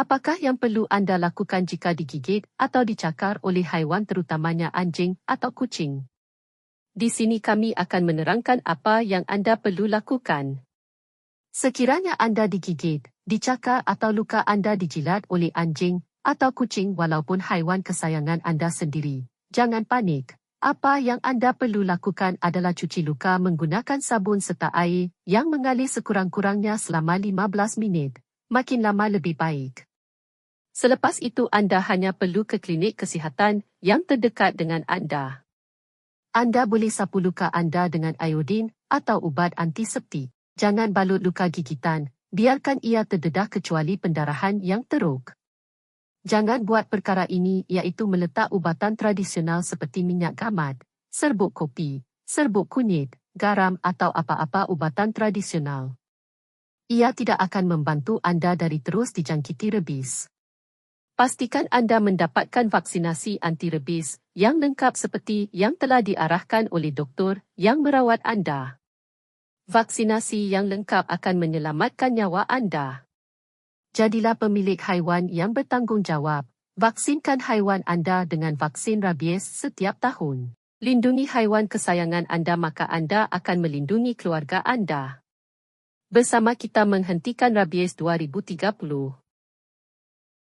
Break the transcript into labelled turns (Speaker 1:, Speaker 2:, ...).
Speaker 1: Apakah yang perlu anda lakukan jika digigit atau dicakar oleh haiwan terutamanya anjing atau kucing? Di sini kami akan menerangkan apa yang anda perlu lakukan. Sekiranya anda digigit, dicakar atau luka anda dijilat oleh anjing atau kucing walaupun haiwan kesayangan anda sendiri, jangan panik. Apa yang anda perlu lakukan adalah cuci luka menggunakan sabun serta air yang mengalir sekurang-kurangnya selama 15 minit makin lama lebih baik. Selepas itu anda hanya perlu ke klinik kesihatan yang terdekat dengan anda. Anda boleh sapu luka anda dengan iodin atau ubat antiseptik. Jangan balut luka gigitan, biarkan ia terdedah kecuali pendarahan yang teruk. Jangan buat perkara ini iaitu meletak ubatan tradisional seperti minyak gamat, serbuk kopi, serbuk kunyit, garam atau apa-apa ubatan tradisional ia tidak akan membantu anda dari terus dijangkiti rebis. Pastikan anda mendapatkan vaksinasi anti-rebis yang lengkap seperti yang telah diarahkan oleh doktor yang merawat anda. Vaksinasi yang lengkap akan menyelamatkan nyawa anda. Jadilah pemilik haiwan yang bertanggungjawab. Vaksinkan haiwan anda dengan vaksin rabies setiap tahun. Lindungi haiwan kesayangan anda maka anda akan melindungi keluarga anda. Bersama kita menghentikan rabies 2030.